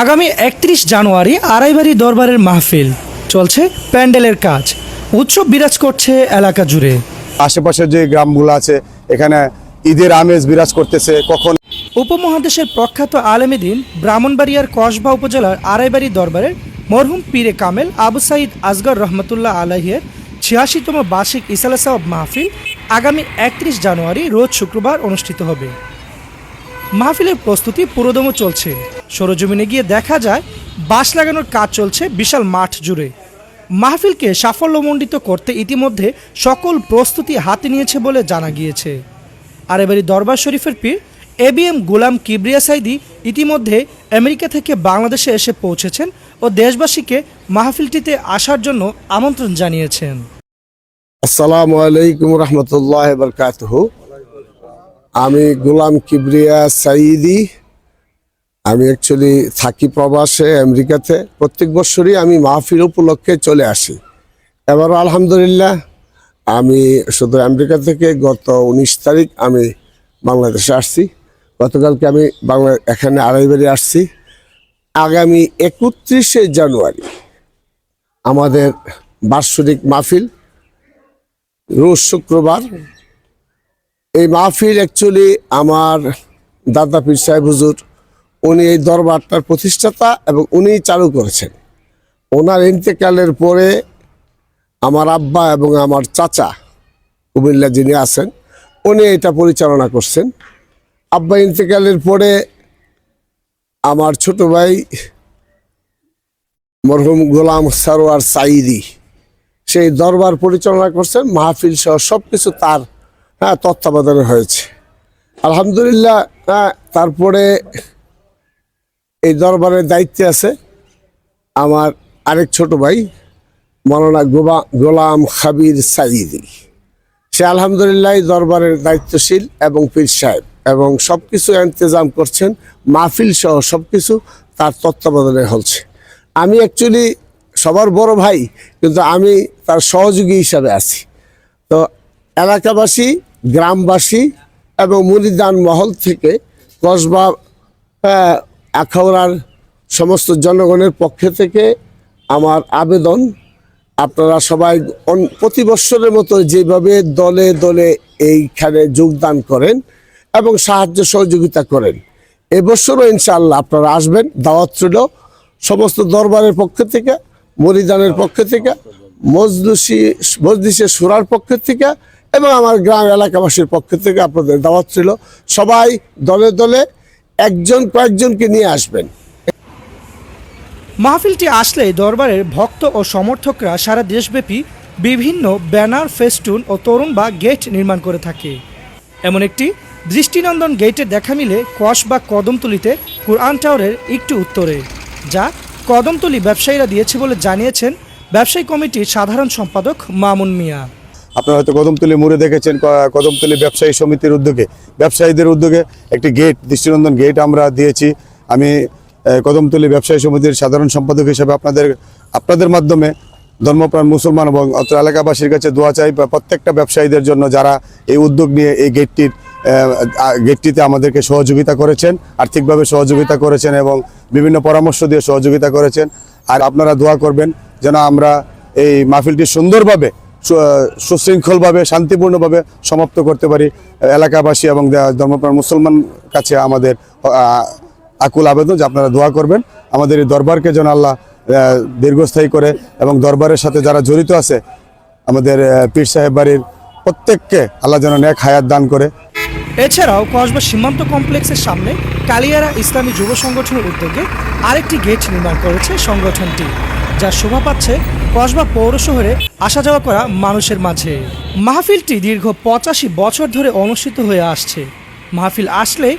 আগামী একত্রিশ জানুয়ারি আড়াইবাড়ি দরবারের মাহফিল। চলছে প্যান্ডেলের কাজ। উৎসব বিরাজ করছে এলাকা জুড়ে। আশেপাশের যে গ্রামগুলো আছে এখানে ঈদের আমেজ বিরাজ করতেছে কখন উপমহাদেশের প্রখ্যাত আলেমেদিন ব্রাহ্মণবাড়িয়ার কসবা উপজেলার আড়াইবাড়ি দরবারের মরহুম পীরে কামেল আবু সাইদ আসগর রহমতুল্লাহ আলাহিয়ের ছিয়াশিতম বার্ষিক ইসালা সাহাব মাহফিল আগামী একত্রিশ জানুয়ারি রোজ শুক্রবার অনুষ্ঠিত হবে। মাহফিলের প্রস্তুতি পুরোদম চলছে। সরজমিনে গিয়ে দেখা যায়, বাঁশ লাগানোর কাজ চলছে বিশাল মাঠ জুড়ে। মাহফিলকে সাফল্যমণ্ডিত করতে ইতিমধ্যে সকল প্রস্তুতি হাতে নিয়েছে বলে জানা গিয়েছে। আর এবারই দরবার শরীফের পীর A B M Golam Kibria Saidi ইতিমধ্যে আমেরিকা থেকে বাংলাদেশে এসে পৌঁছেছেন ও দেশবাসীকে মাহফিলটিতে আসার জন্য আমন্ত্রণ জানিয়েছেন। আসসালামু আলাইকুম রহমতুল্লাহ আমি গোলাম কিবরিয়া সাইদি আমি অ্যাকচুয়ালি থাকি প্রবাসে আমেরিকাতে। প্রত্যেক বছরই আমি মাহফিল উপলক্ষে চলে আসি। এবারও আলহামদুলিল্লাহ, আমি শুধু আমেরিকা থেকে গত উনিশ তারিখ আমি বাংলাদেশে আসছি। গতকালকে আমি বাংলা, এখানে আড়াইবাড়ি আসছি। আগামী একত্রিশে জানুয়ারি আমাদের বার্ষিক মাহফিল, রোজ শুক্রবার। এই মাহফিল অ্যাকচুয়ালি আমার দাদা পীর সাহেব হুজুর উনি এই দরবারটার প্রতিষ্ঠাতা এবং উনিই চালু করেছেন। ওনার ইন্তেকালের পরে আমার আব্বা এবং আমার চাচা কুমিল্লা যিনি আছেন, উনি এটা পরিচালনা করছেন। আব্বা ইন্তেকালের পরে আমার ছোট ভাই মরহুম গোলাম সারোয়ার সাইদি সেই দরবার পরিচালনা করছেন। মাহফিল সহ সব কিছু তার হ্যাঁ তত্ত্বাবধানে হয়েছে। আলহামদুলিল্লাহ হ্যাঁ তারপরে এই দরবারের দায়িত্বে আছে আমার আরেক ছোট ভাই, মৌলানা গোবা, গোলাম খাবির সাইদি। সে আলহামদুলিল্লাহ দরবারের দায়িত্বশীল এবং পীর সাহেব এবং সব কিছু ইন্তজাম করছেন, মাহফিল সহ সব কিছু তার তত্ত্বাবধানে হচ্ছে। আমি অ্যাকচুয়ালি সবার বড় ভাই, কিন্তু আমি তার সহযোগী হিসাবে আছি। তো এলাকাবাসী, গ্রামবাসী এবং মুরিদান মহল থেকে কসবা আখাউড়ার সমস্ত জনগণের পক্ষে থেকে আমার আবেদন। আপনারা সবাই প্রতি বৎসরের মতো যেভাবে দলে দলে এইখানে যোগদান করেন এবং সাহায্য সহযোগিতা করেন। এবছরও ইনশাআল্লাহ আপনারা আসবেন। দাওয়াত ছিল সমস্ত দরবারের পক্ষ থেকে, মরিদানের পক্ষ থেকে, মজলিসি মজলিসের সুরার পক্ষ থেকে এবং আমার গ্রাম এলাকাবাসীর পক্ষ থেকে আপনাদের দাওয়াত ছিল সবাই দলে দলে একজন কয়েকজনকে নিয়ে আসবেন। মাহফিলটি আসলে দরবারের ভক্ত ও সমর্থকরা সারা দেশব্যাপী বিভিন্ন ব্যানার, ফেস্টুন ও তরুণ বা গেট নির্মাণ করে থাকে। এমন একটি দৃষ্টিনন্দন গেটের দেখা মিলে কস বা কদমতলিতে কুরআন টাওয়ারের একটু উত্তরে, যা কদমতলি ব্যবসায়ীরা দিয়েছে বলে জানিয়েছেন ব্যবসায়ী কমিটির সাধারণ সম্পাদক মামুন মিয়া। আপনারা হয়তো কদমতলি মোড়ে দেখেছেন কদমতলি ব্যবসায়ী সমিতির উদ্যোগে, ব্যবসায়ীদের উদ্যোগে একটি গেট, দৃষ্টিনন্দন গেট আমরা দিয়েছি। আমি কদমতলি ব্যবসায়ী সমিতির সাধারণ সম্পাদক হিসেবে আপনাদের আপনাদের মাধ্যমে ধর্মপ্রাণ মুসলমান এবং অত্র এলাকাবাসীর কাছে দোয়া চাই প্রত্যেকটা ব্যবসায়ীদের জন্য যারা এই উদ্যোগ নিয়ে এই গেটটির গেটটিতে আমাদেরকে সহযোগিতা করেছেন, আর্থিকভাবে সহযোগিতা করেছেন এবং বিভিন্ন পরামর্শ দিয়ে সহযোগিতা করেছেন। আর আপনারা দোয়া করবেন যেন আমরা এই মাহফিলটি সুন্দরভাবে সুশৃঙ্খলভাবে, শান্তিপূর্ণভাবে সমাপ্ত করতে পারি এলাকাবাসী এবং ধর্মপ্রাণ মুসলমান কাছে আমাদের আকুল আবেদন যে আপনারা দোয়া করবেন। আমাদের এই দরবারকে যেন আল্লাহ দীর্ঘস্থায়ী করে এবং দরবারের সাথে যারা জড়িত আছে, আমাদের পীর সাহেব বাড়ির প্রত্যেককে আল্লাহ যেন নেক হায়াত দান করে। এছাড়াও কসবা সীমান্ত কমপ্লেক্সের সামনে কালিয়ারা ইসলামী যুব সংগঠনের উদ্যোগে আরেকটি গেট নির্মাণ করেছে সংগঠনটি। যার শোভা পাচ্ছে কসবা পৌর শহরে আসা যাওয়া করা মানুষের মাঝে। মাহফিলটি দীর্ঘ পঁচাশি বছর ধরে অনুষ্ঠিত হয়ে আসছে। মাহফিল আসলে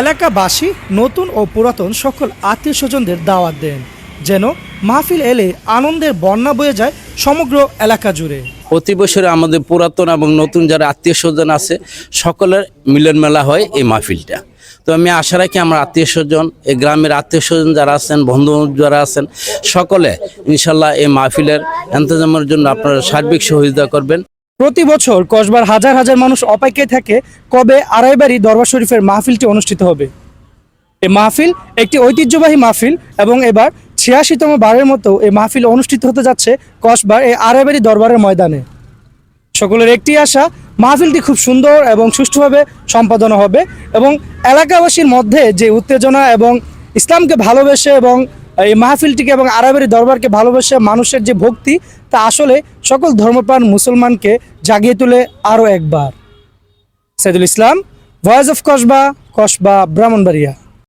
এলাকাবাসী নতুন ও পুরাতন সকল আত্মীয় স্বজনদের দাওয়াত দেন, যেন মাহফিল এলে আনন্দের বন্যা বয়ে যায় সমগ্র এলাকা জুড়ে। প্রতি বছরে আমাদের পুরাতন এবং নতুন যারা আত্মীয় স্বজন আছে, সকলের মিলন মেলা হয় এই মাহফিলটা। তো আমি আশা রাখি আমার আত্মীয় স্বজন, এই গ্রামের আত্মীয় স্বজন যারা আছেন বন্ধু যারা আছেন, সকলে ইনশাল্লাহ এই মাহফিলের এন্তজামের জন্য আপনারা সার্বিক সহযোগিতা করবেন। প্রতি বছর কসবার হাজার হাজার মানুষ অপেক্ষায় থাকে কবে আড়াইবাড়ি দরবার শরীফের মাহফিলটি অনুষ্ঠিত হবে। এই মাহফিল একটি ঐতিহ্যবাহী মাহফিল এবং এবার ছিয়াশিতম বারের মতো এই মাহফিল অনুষ্ঠিত হতে যাচ্ছে কসবার এই আড়াইবাড়ি দরবারের ময়দানে। সকলের একটি আশা, মাহফিলটি খুব সুন্দর এবং সুষ্ঠুভাবে সম্পাদনা হবে এবং এলাকাবাসীর মধ্যে যে উত্তেজনা এবং ইসলামকে ভালোবেসে এবং এই মাহফিলটিকে এবং আরবের দরবারকে ভালোবেসে মানুষের যে ভক্তি, তা আসলে সকল ধর্মপ্রাণ মুসলমানকে জাগিয়ে তুলে আরও একবার। Saidul Islam voice of Kasba Kasba Brahmanbaria